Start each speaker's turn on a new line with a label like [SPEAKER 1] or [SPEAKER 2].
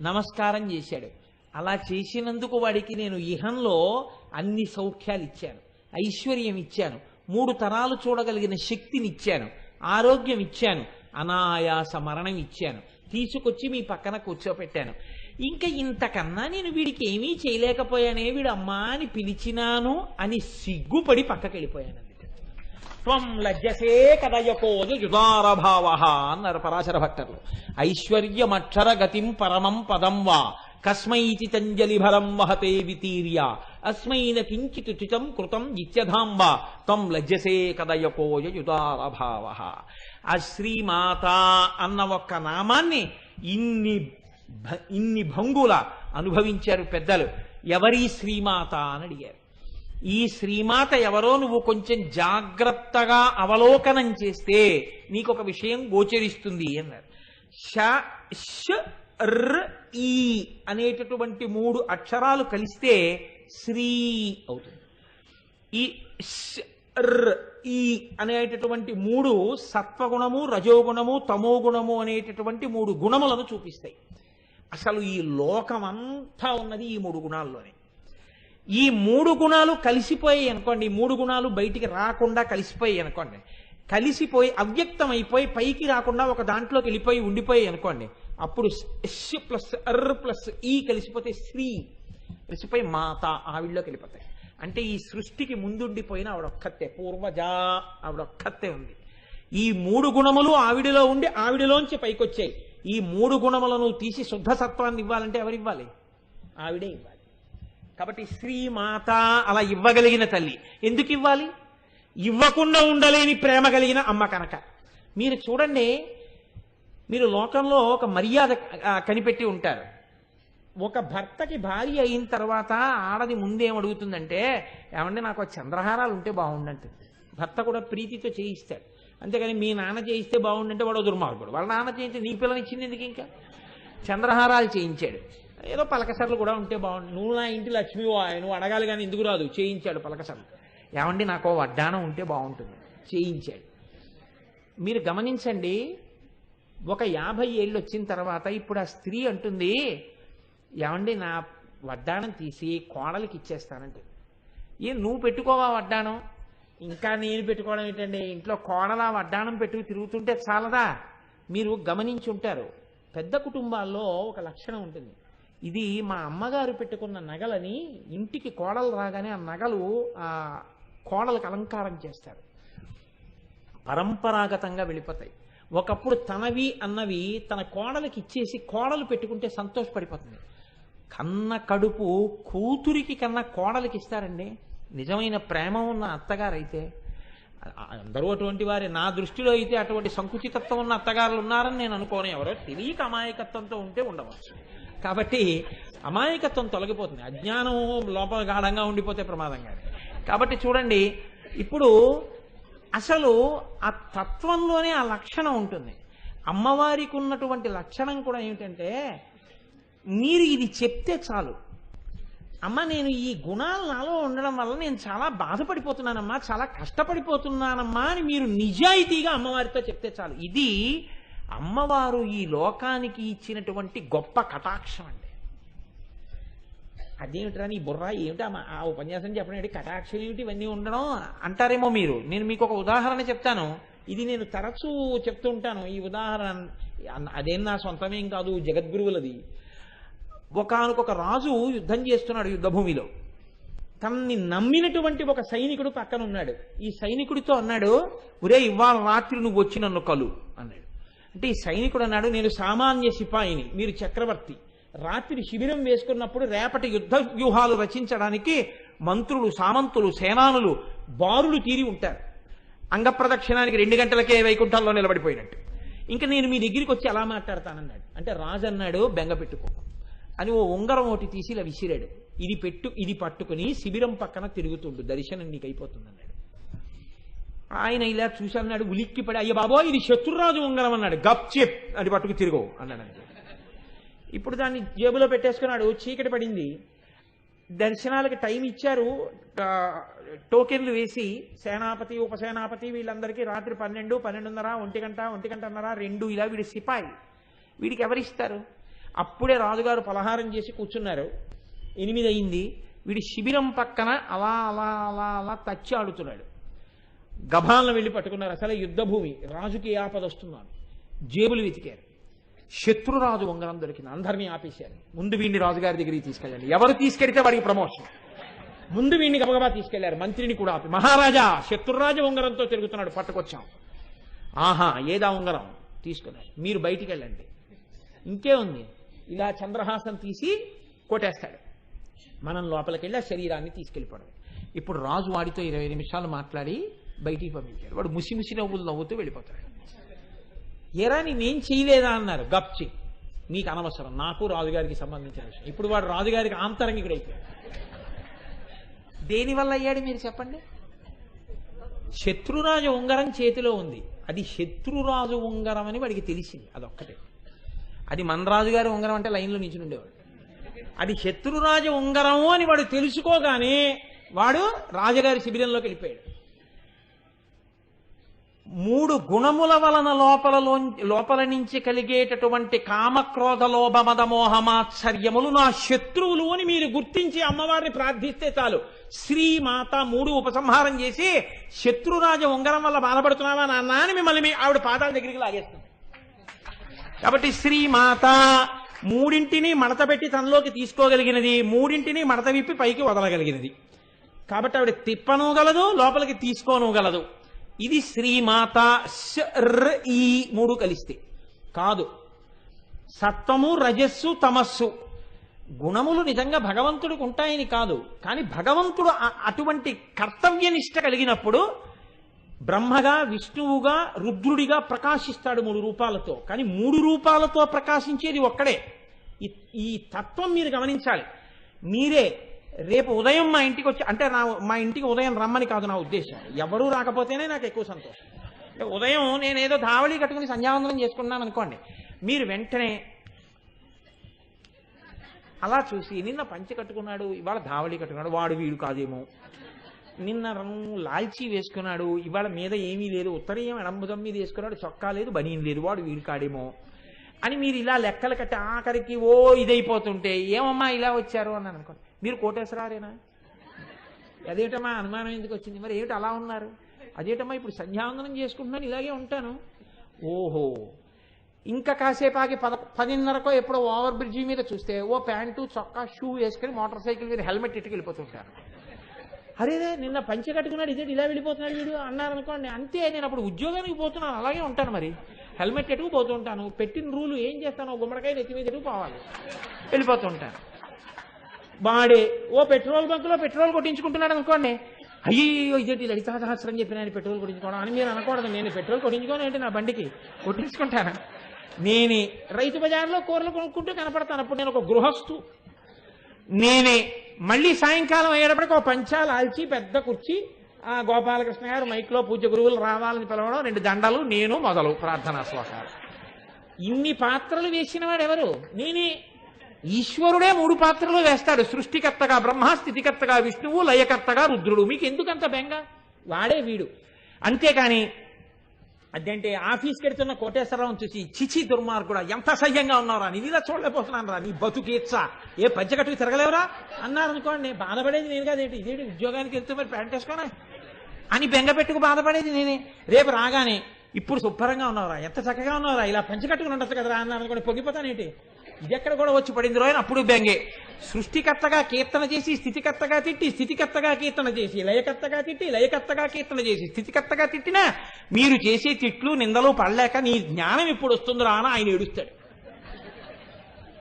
[SPEAKER 1] నమస్కారం చేశాడు. అలా చేసినందుకు వాడికి నేను ఇహంలో అన్ని సౌఖ్యాలు ఇచ్చాను. ఐశ్వర్యం ఇచ్చాను. మూడు తరాలు చూడగలిగిన శక్తిని ఇచ్చాను. ఆరోగ్యం ఇచ్చాను. అనాయాస మరణం ఇచ్చాను. తీసుకొచ్చి మీ పక్కన కూర్చోపెట్టాను. ఇంకా ఇంతకన్నా నేను వీడికి ఏమీ చేయలేకపోయానే వీడు అమ్మా అని పిలిచినాను అని సిగ్గుపడి పక్కకెళ్ళిపోయాను. త్వం లజ్జసే కదయకోజు జుదారభావ అన్నారు పరాశర భట్టర్లు ఐశ్వర్యమక్షర గతిం పరమం పదం వా. కస్మైతి తంజలి భరం వహతే వితీర్య. అస్మైన కించిత్ చితం కృతం ఇత్యధాంబ త్వం లజ్జసే కదయకోజ యుదారభావ ఆ శ్రీమాత అన్న ఒక్క నామాన్ని ఇన్ని ఇన్ని భంగుల అనుభవించారు పెద్దలు. ఎవరి శ్రీమాత అని అడిగారు. ఈ శ్రీమాత ఎవరో నువ్వు కొంచెం జాగ్రత్తగా అవలోకనం చేస్తే నీకు ఒక విషయం గోచరిస్తుంది అన్నారు. ష ష్ ర్ ఈ అనేటటువంటి మూడు అక్షరాలు కలిస్తే శ్రీ అవుతుంది. ఈ ర్ ఈ అనేటటువంటి మూడు సత్వగుణము రజోగుణము తమోగుణము అనేటటువంటి మూడు గుణములను చూపిస్తాయి. అసలు ఈ లోకమంతా ఉన్నది ఈ మూడు గుణాల్లోనే. ఈ మూడు గుణాలు కలిసిపోయాయి అనుకోండి ఈ మూడు గుణాలు బయటికి రాకుండా కలిసిపోయాయి అనుకోండి. కలిసిపోయి అవ్యక్తం అయిపోయి పైకి రాకుండా ఒక దాంట్లోకి వెళ్ళిపోయి ఉండిపోయాయి అనుకోండి. అప్పుడు ఎస్ ప్లస్ అర్ ప్లస్ ఈ కలిసిపోతే శ్రీ. కలిసిపోయి మాత ఆవిడలోకి వెళ్ళిపోతాయి. అంటే ఈ సృష్టికి ముందుండిపోయిన ఆవిడొక్కతే పూర్వజ ఆవిడొక్కతే ఉంది. ఈ మూడు గుణములు ఆవిడలో ఉండి ఆవిడలోంచి పైకొచ్చాయి. ఈ మూడు గుణములను తీసి శుద్ధ సత్వాన్ని ఇవ్వాలంటే ఎవరివ్వాలి? ఆవిడే ఇవ్వాలి. కాబట్టి శ్రీమాత అలా ఇవ్వగలిగిన తల్లి. ఎందుకు ఇవ్వాలి? ఇవ్వకుండా ఉండలేని ప్రేమ కలిగిన అమ్మ కనుక. మీరు చూడండి మీరు లోకంలో ఒక మర్యాద కనిపెట్టి ఉంటారు. ఒక భర్తకి భార్య అయిన తర్వాత ఆడది ముందేం అడుగుతుందంటే ఏమంటే నాకు చంద్రహారాలు ఉంటే బాగుండంటుంది భర్త కూడా ప్రీతితో చేయిస్తాడు. అంతేగాని మీ నాన్న చేయిస్తే బాగుండంటే వాడు దుర్మార్గుడు. వాళ్ళ నాన్న చేయించి నీ పిల్లనిచ్చింది ఎందుకు ఇంకా? చంద్రహారాలు చేయించాడు. ఏదో పలకసర్లు కూడా ఉంటే బాగుండు. నువ్వు నా ఇంటి లక్ష్మి నువ్వు అడగాలి కానీ ఎందుకు రాదు? చేయించాడు పలకసర్లు. ఏమండి నాకు వడ్డానం ఉంటే బాగుంటుంది. చేయించాడు. మీరు గమనించండి ఒక యాభై ఏళ్ళు వచ్చిన తర్వాత ఇప్పుడు ఆ స్త్రీ అంటుంది ఏమండి నా వడ్డానం తీసి కోడలికి ఇచ్చేస్తానంటే. ఏ నువ్వు పెట్టుకోవా వడ్డానం ఇంకా నేను పెట్టుకోవడం ఏంటండి? ఇంట్లో కోడల వడ్డానం పెట్టుకు తిరుగుతుంటే చాలదా? మీరు గమనించి ఉంటారు పెద్ద కుటుంబాల్లో ఒక లక్షణం ఉంటుంది. ఇది మా అమ్మగారు పెట్టుకున్న నగలని ఇంటికి కోడలు రాగానే ఆ నగలు ఆ కోడలకు అలంకారం చేస్తారు. పరంపరాగతంగా వెళ్ళిపోతాయి. ఒకప్పుడు తనవి అన్నవి తన కోడలకి ఇచ్చేసి కోడలు పెట్టుకుంటే సంతోషపడిపోతుంది. కన్న కడుపు కూతురికి కన్నా కోడలికి ఇస్తారండి. నిజమైన ప్రేమ ఉన్న అత్తగారైతే అందరూ అటువంటి వారి. నా దృష్టిలో అయితే అటువంటి సంకుచితత్వం ఉన్న అత్తగారులు ఉన్నారని నేను అనుకోను. ఎవరో తెలియక అమాయకత్వంతో ఉంటే ఉండవచ్చు. కాబట్టి అమాయకత్వం తొలగిపోతుంది. అజ్ఞానం లోపల గాఢంగా ఉండిపోతే ప్రమాదంగా కాబట్టి చూడండి ఇప్పుడు అసలు ఆ తత్వంలోనే ఆ లక్షణం ఉంటుంది. అమ్మవారికి ఉన్నటువంటి లక్షణం కూడా ఏమిటంటే మీరు ఇది చెప్తే చాలు. అమ్మ నేను ఈ గుణాలు నాలో ఉండడం వల్ల నేను చాలా బాధపడిపోతున్నానమ్మా చాలా కష్టపడిపోతున్నానమ్మా అని మీరు నిజాయితీగా అమ్మవారితో చెప్తే చాలు. ఇది అమ్మవారు ఈ లోకానికి ఇచ్చినటువంటి గొప్ప కటాక్షం అండి. అదేమిట్రా నీ బుర్ర? ఏమిటా ఆ ఉపన్యాసం చెప్పడం ఏంటి? కటాక్షం ఏమిటి? ఇవన్నీ ఉండడం అంటారేమో మీరు. నేను మీకు ఒక ఉదాహరణ చెప్తాను. ఇది నేను తరచూ చెప్తూ ఉంటాను. ఈ ఉదాహరణ అదేం నా సొంతమేం కాదు జగద్గురువులది. ఒకనకొక రాజు యుద్ధం చేస్తున్నాడు యుద్ధభూమిలో. తనని నమ్మినటువంటి ఒక సైనికుడు పక్కన ఉన్నాడు ఈ సైనికుడితో అన్నాడు ఒరే ఇవాళ రాత్రి నువ్వు వచ్చి నన్ను కలు అన్నాడు. అంటే ఈ సైనికుడు అన్నాడు నేను సామాన్య సిపాయిని మీరు చక్రవర్తి. రాత్రి శిబిరం వేసుకున్నప్పుడు రేపటి యుద్ధ వ్యూహాలు రచించడానికి మంత్రులు సామంతులు సేనానులు బారులు తీరి ఉంటారు. అంగప్రదక్షిణానికి రెండు గంటలకే వైకుంఠంలో నిలబడిపోయినట్టు. ఇంకా నేను మీ దగ్గరికి వచ్చి ఎలా మాట్లాడతానన్నాడు. అంటే రాజు అన్నాడు బెంగ పెట్టుకో. అని ఓ ఉంగరం ఒకటి తీసి ఇలా విసిరాడు. ఇది పెట్టు ఇది పట్టుకుని శిబిరం పక్కన తిరుగుతుండు దర్శనం నీకు అయిపోతుంది అన్నాడు ఆయన ఇలా చూసి ఉలిక్కిపడి అయ్య బాబో ఇది శత్రురాజు ఉంగరం అన్నాడు. గప్చెప్ అది పట్టుకు తిరుగు అన్నాడు ఇప్పుడు దాన్ని జేబులో పెట్టేసుకున్నాడు చీకటి పడింది. దర్శనాలకి టైం ఇచ్చారు. టోకెన్లు వేసి సేనాపతి ఉపసేనాపతి వీళ్ళందరికీ రాత్రి పన్నెండు పన్నెండున్నర ఒంటి గంట ఒంటి గంటన్నర రెండు ఇలా వీడి సిపాయి. వీడికి ఎవరిస్తారు? అప్పుడే రాజుగారు పలహారం చేసి కూర్చున్నారు. ఎనిమిది అయింది వీడి శిబిరం పక్కన అలా అలా అలా అలా తచ్చి ఆడుతున్నాడు. గభాలను వెళ్ళి పట్టుకున్నారు. అసలే యుద్ధభూమి. రాజుకి ఏ ఆపద వస్తున్నాను జేబులు వెతికారు. శత్రురాజు ఉంగరం దొరికింది. అందరినీ ఆపేశారు. ముందు వీడిని రాజుగారి దగ్గరికి తీసుకెళ్ళండి ఎవరు తీసుకెడితే వాడికి ప్రమోషన్ ముందు వీడిని గబగబా తీసుకెళ్ళారు. మంత్రిని కూడా ఆపి. మహారాజా శత్రురాజు ఉంగరంతో తిరుగుతున్నాడు. పట్టుకొచ్చాం. ఆహా ఏదా ఉంగరం? తీసుకున్నారు. మీరు బయటికి వెళ్ళండి. ఇంకే ఉంది. ఇలా చంద్రహాసం తీసి కొట్టేస్తాడు. మనం లోపలికి వెళ్ళి ఆ శరీరాన్ని తీసుకెళ్ళిపోవడం ఇప్పుడు రాజు వాడితో ఇరవై నిమిషాలు మాట్లాడి బయటికి పంపించారు. వాడు ముసి నవ్వులు నవ్వుతూ వెళ్ళిపోతాడు. ఎరా నేనేం చేయలేదా అన్నారు. గప్చి నీకు అనవసరం. నాకు రాజుగారికి సంబంధించిన విషయం. ఇప్పుడు వాడు రాజుగారికి ఆంతరంగికుడైపోయాడు. దేనివల్ల అయ్యాడు మీరు చెప్పండి? శత్రురాజు ఉంగరం చేతిలో ఉంది. అది శత్రురాజు ఉంగరం అని వాడికి తెలిసింది. అదొక్కటే. అది మనరాజు గారి ఉంగరం అంటే లైన్లో నించుని ఉండేవాడు. అది శత్రురాజు ఉంగరము అని వాడు తెలుసుకోగానే వాడు రాజుగారి శిబిరంలోకి వెళ్ళిపోయాడు. మూడు గుణముల వలన లోపలలో లోపల నుంచి కలిగేటటువంటి కామక్రోధ లోభ మద నా శత్రువులు అని మీరు గుర్తించి అమ్మవారిని ప్రార్థిస్తే చాలు. శ్రీమాత మూడు ఉపసంహారం చేసి శత్రురాజ ఉంగరం వల్ల బాధపడుతున్నావా నాన్న అని మిమ్మల్ని మీ ఆవిడ పాదాల దగ్గరికి లాగేస్తుంది. కాబట్టి శ్రీమాత మూడింటిని మడత పెట్టి తనలోకి తీసుకోగలిగినది మూడింటిని మడత విప్పి పైకి వదలగలిగినది. కాబట్టి ఆవిడ తిప్పనూగలదు లోపలికి తీసుకోనూగలదు ఇది శ్రీమాత శ, ఈ మూడు కలిస్తే. కాదు. సత్వము రజస్సు తమస్సు. గుణములు నిజంగా భగవంతుడికి ఉంటాయని కాదు. కానీ భగవంతుడు అటువంటి కర్తవ్యనిష్ట కలిగినప్పుడు బ్రహ్మగా విష్ణువుగా రుద్రుడిగా ప్రకాశిస్తాడు మూడు రూపాలతో. కానీ మూడు రూపాలతో ప్రకాశించేది ఒక్కడే. ఈ తత్వం మీరు గమనించాలి. మీరే రేపు ఉదయం మా ఇంటికి వచ్చి అంటే నా మా ఇంటికి ఉదయం రమ్మని కాదు నా ఉద్దేశం. ఎవరూ రాకపోతేనే నాకు ఎక్కువ సంతోషం. ఉదయం నేను ఏదో ధావళి కట్టుకుని సంధ్యావందనం చేసుకున్నాను అనుకోండి మీరు వెంటనే అలా చూసి నిన్న పంచి కట్టుకున్నాడు ఇవాళ ధావళి కట్టుకున్నాడు వాడు వీడు కాదేమో. నిన్న రంగు లాల్చీ వేసుకున్నాడు ఇవాళ మీద ఏమీ లేదు ఉత్తరీయం ఎడంబుదం మీద వేసుకున్నాడు చొక్కా లేదు బనీన్ లేదు వాడు వీడు కాడేమో అని మీరు ఇలా లెక్కలు కట్టి ఆఖరికి ఓ ఇదైపోతుంటే ఏమమ్మా ఇలా వచ్చారు అని అనుకోండి. మీరు కోటేశ్వరారేనా? అదేటమ్మా అనుమానం ఎందుకు వచ్చింది? మరి ఏమిటి అలా ఉన్నారు? అదేటమ్మా ఇప్పుడు సంధ్యావందనం చేసుకుంటున్నాను ఇలాగే ఉంటాను. ఓహో. ఇంకా కాసేపు ఆగి పద పదిన్నరకో ఎప్పుడో ఓవర్ బ్రిడ్జి మీద చూస్తే ఓ ప్యాంటు చొక్కా షూ వేసుకుని మోటార్ సైకిల్ మీద హెల్మెట్ ఇట్టుకు వెళ్ళిపోతుంటారు. అరేదే నిన్న పంచె కట్టుకున్నాడు ఇదే ఇలా వెళ్ళిపోతున్నాడు వీడు అన్నారు అనుకోండి. అంతే నేను అప్పుడు ఉద్యోగానికి పోతున్నాను అలాగే ఉంటాను మరి. హెల్మెట్ ఎటుకు పోతుంటాను పెట్టిన రూలు ఏం చేస్తాను గుమ్మడికాయ నెత్తి మీద ఎటుకు పోవాలి? వెళ్ళిపోతుంటాను వాడే. ఓ పెట్రోల్ బంకులో పెట్రోల్ కొట్టించుకుంటున్నాడు అనుకోండి. అయ్యో ఇదేంటి లలితా సహస్రం చెప్పిన ఆయన పెట్రోల్ కొట్టించుకోవడం అని మీరు అనకూడదు. నేను పెట్రోల్ కొట్టించుకోను ఏంటి నా బండికి? కొట్టించుకుంటాను? నేనే రైతు బజార్లో కూరలు కొనుక్కుంటూ కనపడతాను. అప్పుడు నేను ఒక గృహస్థు. నేనే మళ్ళీ సాయంకాలం అయ్యేటప్పటికి ఒక పంచాలు ఆల్చి పెద్ద కుర్చీ ఆ గోపాలకృష్ణ గారు మైక్లో పూజ గురువులు రావాలని పిలవడం రెండు దండలు నేను మొదలు ప్రార్థనా శ్లోకాలు. ఇన్ని పాత్రలు వేసిన వాడు ఎవరు? నేనే ఈశ్వరుడే మూడు పాత్రలు వేస్తాడు. సృష్టికర్తగా బ్రహ్మ స్థితికర్తగా విష్ణువు లయకర్తగా రుద్రుడు. మీకు ఎందుకంత బెంగ? వాడే వీడు. అంతేకాని అదంటే ఆఫీస్కి వెళ్తున్న కోటేశ్వరరావు చూసి చిచి దుర్మార్గుడా ఎంత సహ్యంగా ఉన్నారా నీ ఇలా చూడలేకపోతున్నాను రా నీ బతుకేచ్చా ఏ పంచకట్టుకు తిరగలేవురా? అన్నారు అనుకోండి బాధపడేది నేను కాదేంటి ఇదేంటి ఉద్యోగానికి వెళ్తూ మరి ప్యాంట్ వేసుకోనా? అని బెంగ పెట్టుకు బాధపడేది నేనే. రేపు రాగానే ఇప్పుడు శుభ్రంగా ఉన్నావురా ఎంత చక్కగా ఉన్నావురా ఇలా పంచకట్టుకుని ఉండొచ్చు కదరా అన్నారనుకోండి పొగిపోతానేంటి ఇది ఎక్కడ కూడా వచ్చి పడింది రోజు అప్పుడు బెంగే. సృష్టికర్తగా కీర్తన చేసి స్థితికర్తగా తిట్టి స్థితికర్తగా కీర్తన చేసి లయకర్తగా తిట్టి లయకర్తగా కీర్తన చేసి స్థితికర్తగా తిట్టినా మీరు చేసే తిట్లు నిందలు పడలేక నీ జ్ఞానం ఇప్పుడు వస్తుందిరా అని ఆయన ఏడుస్తాడు.